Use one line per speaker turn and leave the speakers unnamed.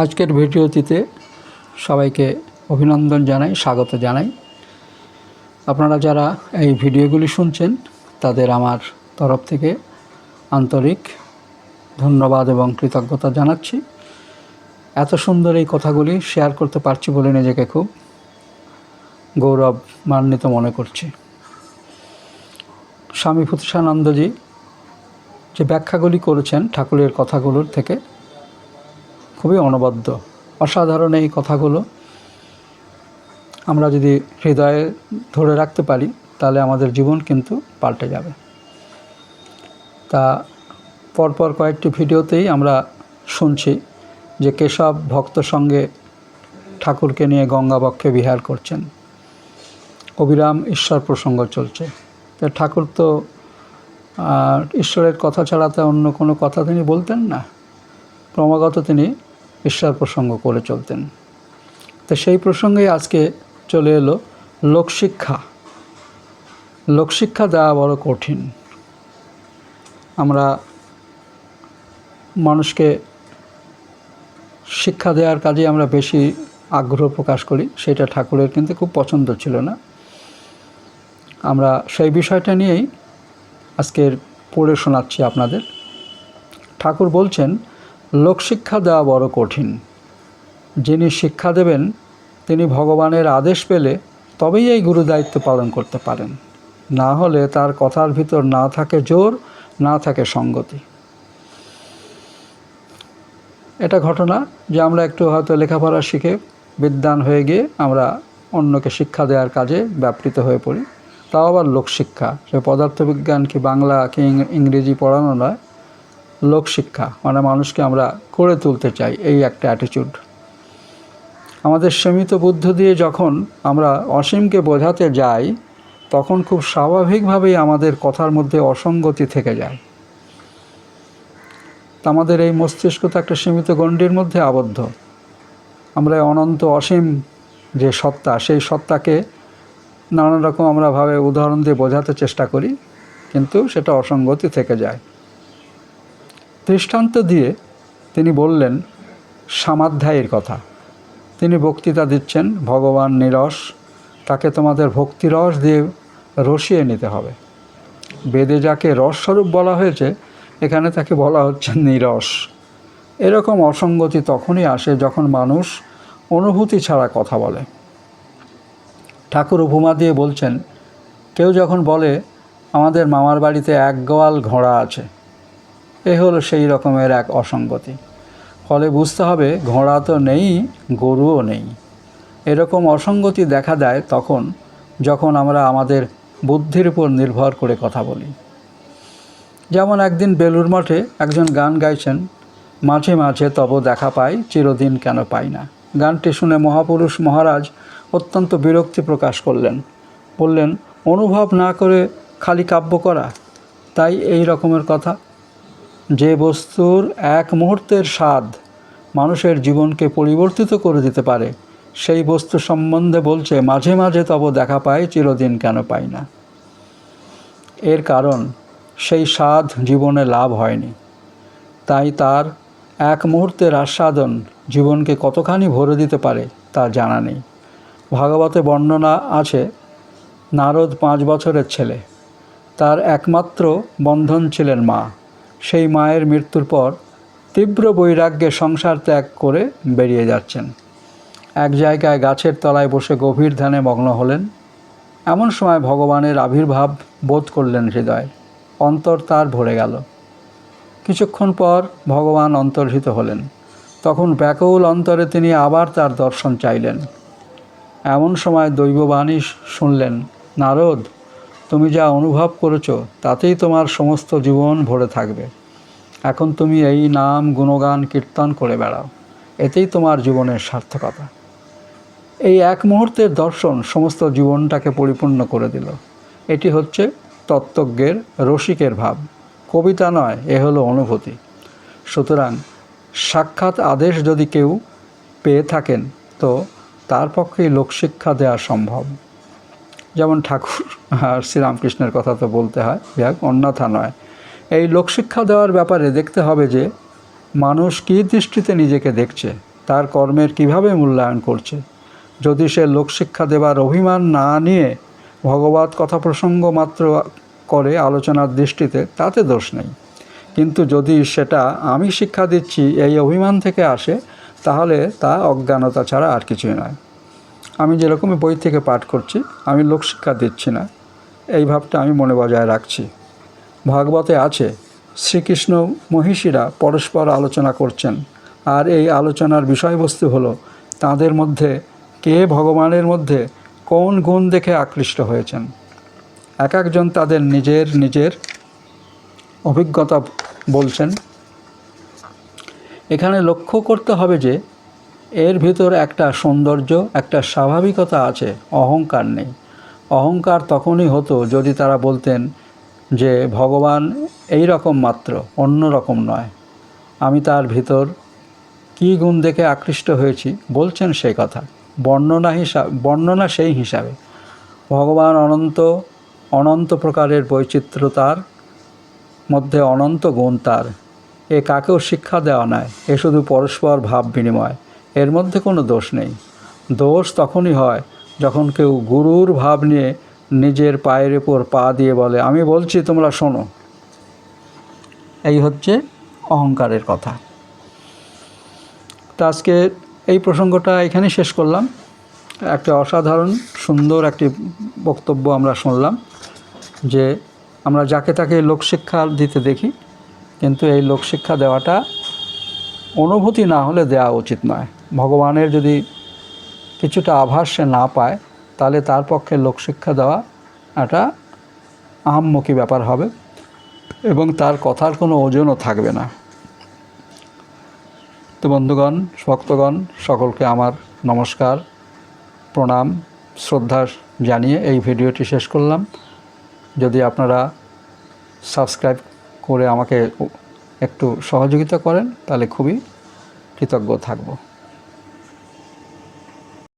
আজকের ভিডিওটিতে সবাইকে অভিনন্দন জানাই, স্বাগত জানাই। আপনারা যারা এই ভিডিওগুলি শুনছেন, তাদের আমার তরফ থেকে আন্তরিক ধন্যবাদ এবং কৃতজ্ঞতা জানাচ্ছি। এত সুন্দর এই কথাগুলি শেয়ার করতে পারছি বলে নিজেকে খুব গৌরব মান্বিত মনে করছি। স্বামী প্রতিষ্ঠানন্দজি যে ব্যাখ্যাগুলি করেছেন ঠাকুরের কথাগুলোর থেকে খুবই অনবদ্য। অসাধারণ এই কথাগুলো। আমরা যদি হৃদয়ে ধরে রাখতে পারি, তাহলে আমাদের জীবন কিন্তু পাল্টে যাবে। তা পরপর কয়েকটি ভিডিওতেই আমরা শুনছি যে কেশব ভক্ত সঙ্গে ঠাকুরকে নিয়ে গঙ্গাবক্ষে বিহার করছেন। অবিরাম ঈশ্বর প্রসঙ্গ চলছে। তো ঠাকুর তো ঈশ্বরের কথা ছাড়া তো অন্য কোনো কথা তিনি বলতেন না। ক্রমাগত তিনি ঈশ্বর প্রসঙ্গ করে চলতেন। তো সেই প্রসঙ্গে আজকে চলে এলো লোকশিক্ষা। লোকশিক্ষা দেওয়া বড় কঠিন। আমরা মানুষকে শিক্ষা দেওয়ার কাজে আমরা বেশি আগ্রহ প্রকাশ করি, সেটা ঠাকুরের কিন্তু খুব পছন্দ ছিল না। আমরা সেই বিষয়টা নিয়েই আজকের পড়ে শোনাচ্ছি আপনাদের। ঠাকুর বলছেন লোকশিক্ষা দেওয়া বড় কঠিন। যিনি শিক্ষা দেবেন, তিনি ভগবানের আদেশ পেলে তবেই এই গুরু দায়িত্ব পালন করতে পারেন। না হলে তার কথার ভিতর না থাকে জোর, না থাকে সঙ্গতি। এটা ঘটনা যে আমরা একটু হয়তো লেখাপড়া শিখে বিদ্যান হয়ে গিয়ে আমরা অন্যকে শিক্ষা দেওয়ার কাজে ব্যাপৃত হয়ে পড়ি। তাও আবার লোকশিক্ষা। সে পদার্থবিজ্ঞান কি বাংলা কি ইংরেজি পড়ানো নয় লোকশিক্ষা মানে মানুষকে আমরা করে তুলতে চাই, এই একটা অ্যাটিটিউড আমাদের সীমিত বুদ্ধ দিয়ে যখন আমরা অসীমকে বোঝাতে যাই, তখন খুব স্বাভাবিকভাবেই আমাদের কথার মধ্যে অসঙ্গতি থেকে যায়। আমাদের এই মস্তিষ্ক তো একটা সীমিত গণ্ডির মধ্যে আবদ্ধ। আমরা অনন্ত অসীম যে সত্তা, সেই সত্তাকে নানান রকম আমরা ভাবে উদাহরণ দিয়ে বোঝাতে চেষ্টা করি, কিন্তু সেটা অসঙ্গতি থেকে যায়। দৃষ্টান্ত দিয়ে তিনি বললেন, সামাধ্যায়ের কথা। তিনি বক্তৃতা দিচ্ছেন, ভগবান নিরস, তাকে তোমাদের ভক্তিরস দিয়ে রসিয়ে নিতে হবে। বেদে যাকে রসস্বরূপ বলা হয়েছে, এখানে তাকে বলা হচ্ছে নিরস। এরকম অসঙ্গতি তখনই আসে যখন মানুষ অনুভূতি ছাড়া কথা বলে। ঠাকুর উপমা দিয়ে বলছেন, কেউ যখন বলে, আমাদের মামার বাড়িতে এক গোয়াল ঘোড়া আছে এ হলো সেই রকমের এক অসঙ্গতি। ফলে বুঝতে হবে ঘোড়া তো নেই, গরুও নেই। এরকম অসঙ্গতি দেখা দেয় তখন, যখন আমরা আমাদের বুদ্ধির উপর নির্ভর করে কথা বলি। যেমন একদিন বেলুর মঠে একজন গান গাইছেন, মাঝে মাঝে তব দেখা পাই, চিরদিন কেন পাই না। গানটি শুনে মহাপুরুষ মহারাজ অত্যন্ত বিরক্তি প্রকাশ করলেন। বললেন, অনুভব না করে খালি কাব্য করা, তাই এই রকমের কথা? যে বস্তুর এক মুহূর্তের স্বাদ মানুষের জীবনকে পরিবর্তিত করে দিতে পারে, সেই বস্তু সম্বন্ধে বলছে, মাঝে মাঝে তব দেখা পায় চিরদিন কেন পাই না? এর কারণ, সেই স্বাদ জীবনে লাভ হয়নি। তাই তার এক মুহূর্তের আস্বাদন জীবনকে কতখানি ভরে দিতে পারে, তা জানা নেই। ভাগবতে বর্ণনা আছে, নারদ পাঁচ বছরের ছেলে। তার একমাত্র বন্ধন ছিলেন মা। সেই মায়ের মৃত্যুর পর তীব্র বৈরাগ্যে সংসার ত্যাগ করে বেরিয়ে যাচ্ছেন। এক জায়গায় গাছের তলায় বসে গভীর ধ্যানে মগ্ন হলেন। এমন সময় ভগবানের আবির্ভাব বোধ করলেন হৃদয় অন্তর তার ভরে গেল। কিছুক্ষণ পর ভগবান অন্তর্হিত হলেন। তখন ব্যাকুল অন্তরে তিনি আবার তার দর্শন চাইলেন। এমন সময় দৈববাণী শুনলেন, নারদ তুমি যা অনুভব করেছ, তাতেই তোমার সমস্ত জীবন ভরে থাকবে। এখন তুমি এই নাম, গুণগান, কীর্তন করে বেড়াও। এতেই তোমার জীবনের সার্থকতা। এই এক মুহূর্তের দর্শন সমস্ত জীবনটাকে পরিপূর্ণ করে দিল। এটি হচ্ছে তত্ত্বজ্ঞের রসিকের ভাব। কবিতা নয়, এ হলো অনুভূতি। সুতরাং সাক্ষাৎ আদেশ যদি কেউ পেয়ে থাকেন, তো তার পক্ষেই লোকশিক্ষা দেওয়া সম্ভব। যেমন ঠাকুর আর শ্রীরামকৃষ্ণের কথা তো বলতে হয়, যাক, অন্যথা নয়। এই লোকশিক্ষা দেওয়ার ব্যাপারে দেখতে হবে যে, মানুষ কী দৃষ্টিতে নিজেকে দেখছে, তার কর্মের কীভাবে মূল্যায়ন করছে। যদি সে লোকশিক্ষা দেবার অভিমান না নিয়ে ভগবত কথা প্রসঙ্গ মাত্র করে আলোচনার দৃষ্টিতে, তাতে দোষ নেই। কিন্তু যদি সেটা আমি শিক্ষা দিচ্ছি, এই অভিমান থেকে আসে, তাহলে তা অজ্ঞানতা ছাড়া আর কিছুই নয়। আমি যেরকমই বই থেকে পাঠ করছি, আমি লোকশিক্ষা দিচ্ছি না। এই ভাবটা আমি মনে বজায় রাখছি। ভাগবতে আছে, শ্রীকৃষ্ণ মহিষীরা পরস্পর আলোচনা করছেন। আর এই আলোচনার বিষয়বস্তু হলো, তাদের মধ্যে কে ভগবানের মধ্যে কোন গুণ দেখে আকৃষ্ট হয়েছেন? এক একজন তাদের নিজের নিজের অভিজ্ঞতা বলছেন। এখানে লক্ষ্য করতে হবে যে এর ভিতর একটা সৌন্দর্য, একটা স্বাভাবিকতা আছে, অহংকার নেই। অহংকার তখনই হতো যদি তারা বলতেন যে, ভগবান এই রকম মাত্র, অন্য রকম নয়। আমি তার ভিতর কী গুণ দেখে আকৃষ্ট হয়েছি? বলছেন সেই কথা। বর্ণনা হিসাব বর্ণনা সেই হিসাবে। ভগবান অনন্ত অনন্ত প্রকারের বৈচিত্র্যতার মধ্যে অনন্ত গুণ তার। এ কাকেও শিক্ষা দেওয়া নয় এ শুধু পরস্পর ভাব বিনিময়। এর মধ্যে কোনো দোষ নেই। দোষ তখনই হয় যখন কেউ গুরুর ভাব নিয়ে নিজের পায়ের উপর পা দিয়ে বলে, আমি বলছি, তোমরা শোনো। এই হচ্ছে অহংকারের কথা। তো আজকে এই প্রসঙ্গটা এখানে শেষ করলাম। একটা অসাধারণ, সুন্দর একটি বক্তব্য আমরা শুনলাম যে আমরা যাকে তাকে লোকশিক্ষা দিতে দেখি, কিন্তু এই লোকশিক্ষা দেওয়াটা অনুভূতি না হলে দেওয়া উচিত নয়। ভগবানের যদি কিছুটা আভাস সে না পায়, তাহলে তার পক্ষে লোকশিক্ষা দেওয়া একটা আহাম্মুখী ব্যাপার হবে এবং তার কথার কোনো ওজনও থাকবে না। তো বন্ধুগণ, ভক্তগণ, সকলকে আমার নমস্কার, প্রণাম, শ্রদ্ধা জানিয়ে এই ভিডিওটি শেষ করলাম। যদি আপনারা সাবস্ক্রাইব করে আমাকে একটু সহযোগিতা করেন তাহলে খুবই কৃতজ্ঞ থাকব।